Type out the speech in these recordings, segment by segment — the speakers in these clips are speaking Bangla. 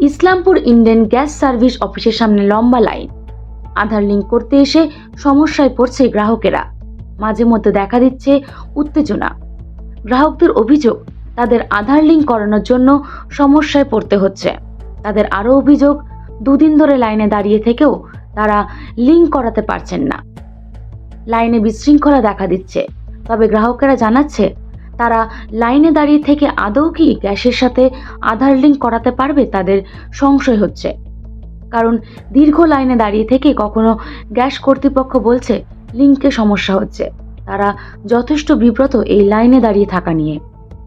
ইসলামপুর ইন্ডিয়ান গ্যাস সার্ভিস অফিসের সামনে লম্বা লাইন। আধার লিঙ্ক করতে এসে সমস্যায় পড়ছে গ্রাহকেরা। মাঝে মধ্যে দেখা দিচ্ছে উত্তেজনা। গ্রাহকদের অভিযোগ, তাদের আধার লিঙ্ক করানোর জন্য সমস্যায় পড়তে হচ্ছে। তাদের আরও অভিযোগ, দুদিন ধরে লাইনে দাঁড়িয়ে থেকেও তারা লিঙ্ক করাতে পারছেন না। লাইনে বিশৃঙ্খলা দেখা দিচ্ছে। তবে গ্রাহকেরা জানাচ্ছে তারা লাইনে দাঁড়িয়ে থেকে আদৌ কি গ্যাসের সাথে আধার লিঙ্ক করাতে পারবে তাদের সংশয় হচ্ছে। কারণ দীর্ঘ লাইনে দাঁড়িয়ে থেকে কখনো গ্যাস কর্তৃপক্ষ বলছে লিঙ্কে সমস্যা হচ্ছে। তারা যথেষ্ট বিব্রত এই লাইনে দাঁড়িয়ে থাকা নিয়ে।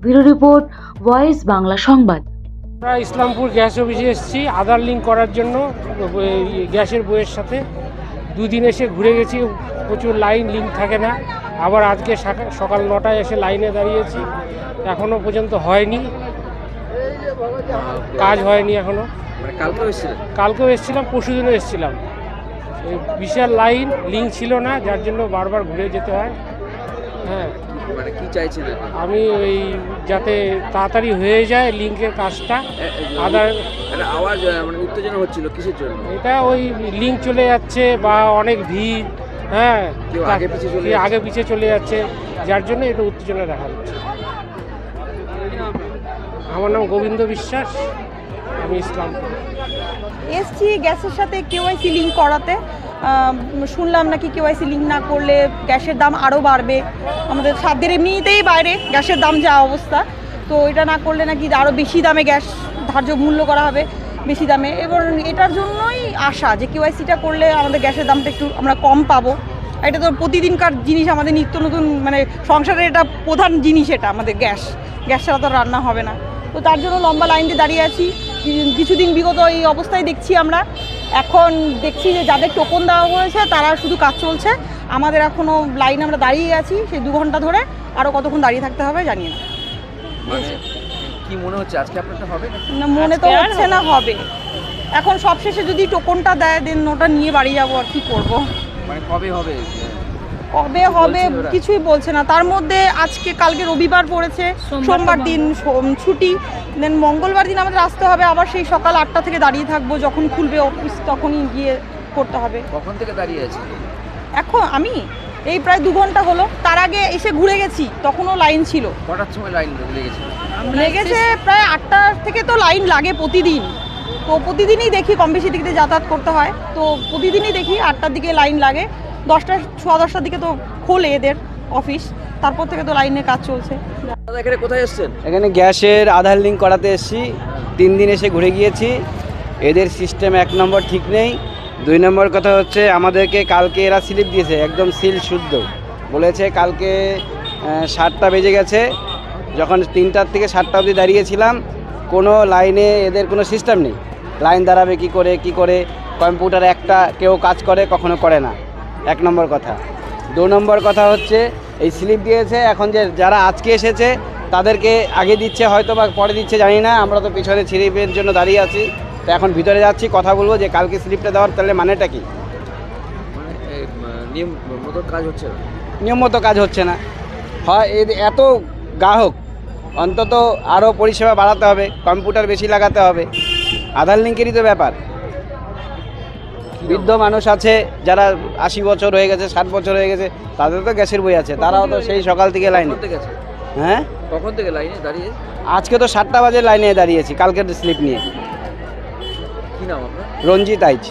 ব্যুরো রিপোর্ট, ভয়েস বাংলা সংবাদ। আমরা ইসলামপুর গ্যাস অফিসে এসেছি, আধার লিঙ্ক করার জন্য গ্যাসের বইয়ের সাথে। দুদিন এসে ঘুরে গেছি, প্রচুর লাইন লিঙ্ক থাকে না। আবার আজকে সাকা- সকাল নটায় এসে লাইনে দাঁড়িয়েছি। এখনও পর্যন্ত হয়নি। কাজ হয়নি এখনও মানে কালকেও এসেছিলাম পরশু দিনও এসেছিলাম। এই বিশাল লাইন লিঙ্ক ছিল না যার জন্য বারবার ঘুরে যেতে হয়। হ্যাঁ। মানে কি চাইছেন আমি ওই যাতে তাড়াতাড়ি হয়ে যায় লিঙ্কের কাজটা আদার এ- আওয়াজ মানে উত্তেজনা হচ্ছিল কিসের জন্য? এটা ওই লিঙ্ক চলে যাচ্ছে বা অনেক ভিড় হ্যাঁ কেউ আগে পিছে চলে যাচ্ছে। আগে পিছে চলে যাচ্ছে যার জন্য এটা উত্তেজনা দেখা যাচ্ছে। আমার নাম গোবিন্দ বিশ্বাস আমি ইসলাম এসছি গ্যাসের সাথে কেওয়াইসি লিঙ্ক করাতে। শুনলাম নাকি কেওয়াইসি লিঙ্ক না করলে গ্যাসের দাম আরও বাড়বে। আমাদের সাধ্যের এমনিতেই বাইরে গ্যাসের দাম যা অবস্থা। তো এটা না করলে নাকি আরও বেশি দামে গ্যাস ধার্য মূল্য করা হবে। বেশি দামে এবং এটার জন্যই আশা যে কেওয়াইসিটা করলে আমাদের গ্যাসের দামটা একটু আমরা কম পাবো। এটা তো প্রতিদিনকার জিনিস, আমাদের নিত্য নতুন মানে সংসারের এটা প্রধান জিনিস এটা, আমাদের গ্যাস। গ্যাস ছাড়া তো রান্না হবে না। তো তার জন্য লম্বা লাইন দিয়ে দাঁড়িয়ে আছি। কিছুদিন বিগত এই অবস্থায় দেখছি আমরা। এখন দেখছি যে যাদের টোকন দেওয়া হয়েছে, তারা শুধু কাজ চলছে। আমাদের এখনও লাইন আমরা দাঁড়িয়ে আছি, সেই দু ঘণ্টা ধরে আরও কতক্ষণ দাঁড়িয়ে থাকতে হবে জানি না। মানে কি মনে হচ্ছে? আজকে আপনারটা হবে? না? মনে তো হচ্ছে না হবে এখন সবশেষে যদি টোকনটা দেয় দেন ওটা নিয়ে বাড়ি যাব আর কি করব? মানে কবে হবে? কবে হবে কিছুই বলছে না। তার মধ্যে আজকে কালকে রবিবার পড়েছে সোমবার দিন ছুটি। দেন মঙ্গলবার দিন আমাদের আসতে হবে আবার সেই সকাল আটটা থেকে দাঁড়িয়ে থাকব যখন খুলবে অফিস তখনই গিয়ে করতে হবে। কখন থেকে দাঁড়িয়ে আছে এখন আমি? এই প্রায় দু ঘণ্টা হলো। তার আগে এসে ঘুরে গেছি তখনও লাইন ছিল। কটার সময় লাইন লেগেছে? লেগেছে। প্রায় আটটা থেকে তো লাইন লাগে প্রতিদিন। তো প্রতিদিনই দেখি কম বেশি দিক দিয়ে যাতায়াত করতে হয়। তো প্রতিদিনই দেখি আটটার দিকে লাইন লাগে। দশটা সোয়া দশটার দিকে তো খোলে এদের অফিস। তারপর থেকে তো লাইনে কাজ চলছে। এখানে কোথায় এসেছেন? এখানে গ্যাসের আধার লিঙ্ক করাতে এসেছি। তিন দিন এসে ঘুরে গিয়েছি। এদের সিস্টেম এক নম্বর ঠিক নেই। দুই নম্বর কথা হচ্ছে, আমাদেরকে কালকে এরা স্লিপ দিয়েছে, একদম সিল শুদ্ধ। বলেছে কালকে সাতটা বেজে গেছে, যখন তিনটার থেকে সাতটা অবধি দাঁড়িয়েছিলাম, কোনো লাইনে এদের কোনো সিস্টেম নেই। লাইন দাঁড়াবে কি করে কি করে, কম্পিউটার একটা কেউ কাজ করে, কখনো করে না। এক নম্বর কথা। দু নম্বর কথা হচ্ছে, এই স্লিপ দিয়েছে, এখন যে যারা আজকে এসেছে, তাদেরকে আগে দিচ্ছে হয়তো বা পরে দিচ্ছে, জানি না, আমরা তো পিছনে স্লিপের জন্য দাঁড়িয়ে আছি। তো এখন ভিতরে যাচ্ছি কথা বলব যে কালকে স্লিপটা দেওয়ার তাহলে মানেটা কি? মানে নিয়ম মতো কাজ হচ্ছে না। নিয়ম মতো কাজ হচ্ছে না। হয় এত গ্রাহক অন্তত আরও পরিষেবা বাড়াতে হবে কম্পিউটার বেশি লাগাতে হবে। আধার লিঙ্কেরই তো ব্যাপার। বৃদ্ধ মানুষ আছে যারা আশি বছর হয়ে গেছে ষাট বছর হয়ে গেছে তাদের তো গ্যাসের বই আছে তারাও তো সেই সকাল থেকে লাইনে। হ্যাঁ? কখন থেকে লাইনে দাঁড়িয়ে? আজকে তো সাতটা বাজে লাইনে দাঁড়িয়েছি কালকের স্লিপ নিয়ে। রঞ্জিত আইচ।